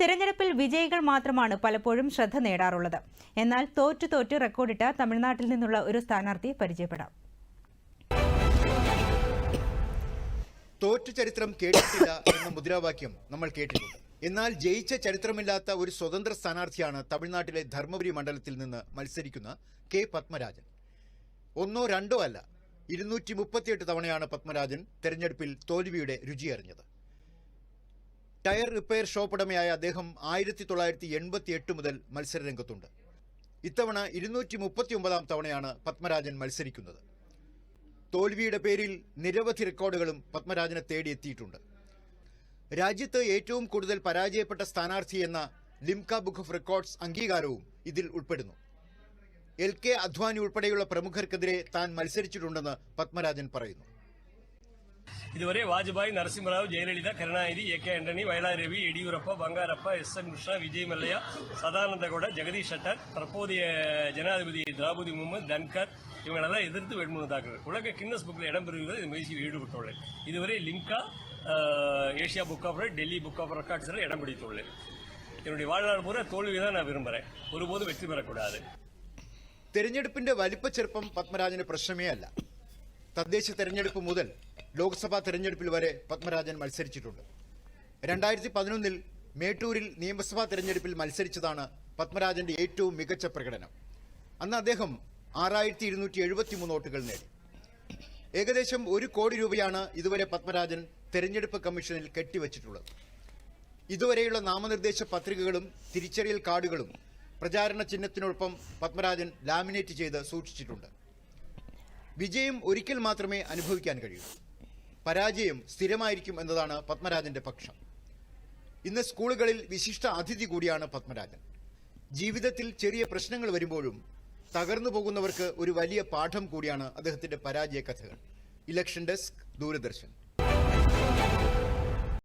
തിരഞ്ഞെടുപ്പിൽ വിജയികൾ മാത്രമാണ് പലപ്പോഴും ശ്രദ്ധ നേടാറുള്ളത്. എന്നാൽ തോറ്റു തോറ്റ് റെക്കോർഡിട്ട തമിഴ്നാട്ടിൽ നിന്നുള്ള ഒരു സ്ഥാനാർത്ഥി പരിചയപ്പെടാം. തോറ്റു ചരിത്രം കേട്ടിട്ടില്ല എന്ന മുദ്രാവാക്യം നമ്മൾ കേട്ടിട്ടുണ്ട്. എന്നാൽ ജയിച്ച ചരിത്രമില്ലാത്ത ഒരു സ്വതന്ത്ര സ്ഥാനാർത്ഥിയാണ് തമിഴ്നാട്ടിലെ ധർമ്മപുരി മണ്ഡലത്തിൽ നിന്ന് മത്സരിക്കുന്ന കെ പത്മരാജൻ. ഒന്നോ രണ്ടോ അല്ല ഇരുന്നൂറ്റി മുപ്പത്തിയെട്ട് തവണയാണ് പത്മരാജൻ തെരഞ്ഞെടുപ്പിൽ തോൽവിയുടെ രുചിയറിഞ്ഞത്. ടയർ റിപ്പയർ ഷോപ്പ് ഉടമയായ അദ്ദേഹം ആയിരത്തി തൊള്ളായിരത്തി എൺപത്തി എട്ട് മുതൽ മത്സരരംഗത്തുണ്ട്. ഇത്തവണ ഇരുന്നൂറ്റി മുപ്പത്തി ഒമ്പതാം തവണയാണ് പത്മരാജൻ മത്സരിക്കുന്നത്. തോൽവിയുടെ പേരിൽ നിരവധി റെക്കോർഡുകളും പത്മരാജനെ തേടിയെത്തിയിട്ടുണ്ട്. രാജ്യത്ത് ഏറ്റവും കൂടുതൽ പരാജയപ്പെട്ട സ്ഥാനാർത്ഥി എന്ന ലിംക ബുക്ക് ഓഫ് റെക്കോർഡ്സ് അംഗീകാരവും ഇതിൽ ഉൾപ്പെടുന്നു. എൽ കെ അദ്വാനി ഉൾപ്പെടെയുള്ള പ്രമുഖർക്കെതിരെ താൻ മത്സരിച്ചിട്ടുണ്ടെന്ന് പത്മരാജൻ പറയുന്നു. இதுவரை Vajpayee Narasimha Rao Jayalalithaa Karunanidhi A K Antony Vayalar Ravi Yediyurappa Bangarappa S N Krishna Vijay Mallya Sadananda Gowda Jagadish Shettar தற்போதைய ஜனாதிபதி திரௌபதி முர்மு தன்கர் இவங்களெல்லாம் எதிர்த்து வேட்புமனு தாக்குதல் உலக கின்னஸ் புக்கில் இடம்பெறுகிறது இந்த முயற்சியில் ஈடுபட்டுள்ளேன் இதுவரை Limca Asia book of Delhi book of ரெக்கார்ட்ஸில் இடம் பிடித்துள்ளேன் என்னுடைய வாழ்நாள் பூரா தோல்வி தான் நான் விரும்புகிறேன் ஒருபோதும் வெற்றி பெறக்கூடாது തെരഞ്ഞെടുപ്പിന്റെ വലിപ്പ ചെറുപ്പം പത്മരാജന് പ്രശ്നമേ അല്ല തദ്ദേശ തെരഞ്ഞെടുപ്പ് മുതൽ ലോക്സഭാ തെരഞ്ഞെടുപ്പിൽ വരെ പത്മരാജൻ മത്സരിച്ചിട്ടുണ്ട്. രണ്ടായിരത്തി പതിനൊന്നിൽ മേട്ടൂരിൽ നിയമസഭാ തെരഞ്ഞെടുപ്പിൽ മത്സരിച്ചതാണ് പത്മരാജന്റെ ഏറ്റവും മികച്ച പ്രകടനം. അന്ന് അദ്ദേഹം ആറായിരത്തി ഇരുന്നൂറ്റി എഴുപത്തി മൂന്ന് വോട്ടുകൾ നേടി. ഏകദേശം ഒരു കോടി രൂപയാണ് ഇതുവരെ പത്മരാജൻ തെരഞ്ഞെടുപ്പ് കമ്മീഷനിൽ കെട്ടിവച്ചിട്ടുള്ളത്. ഇതുവരെയുള്ള നാമനിർദ്ദേശ പത്രികകളും തിരിച്ചറിയൽ കാർഡുകളും പ്രചാരണ ചിഹ്നത്തിനൊപ്പം പത്മരാജൻ ലാമിനേറ്റ് ചെയ്ത് സൂക്ഷിച്ചിട്ടുണ്ട്. വിജയം ഒരിക്കൽ മാത്രമേ അനുഭവിക്കാൻ കഴിയൂ. പരാജയം സ്ഥിരമായിരിക്കും എന്നതാണ് പത്മരാജന്റെ പക്ഷം. ഇന്ന് സ്കൂളുകളിൽ വിശിഷ്ട അതിഥി കൂടിയാണ് പത്മരാജൻ. ജീവിതത്തിൽ ചെറിയ പ്രശ്നങ്ങൾ വരുമ്പോഴും തകർന്നു പോകുന്നവർക്ക് ഒരു വലിയ പാഠം കൂടിയാണ് അദ്ദേഹത്തിന്റെ പരാജയ കഥകൾ ഇലക്ഷൻ ഡെസ്ക് ദൂരദർശൻ.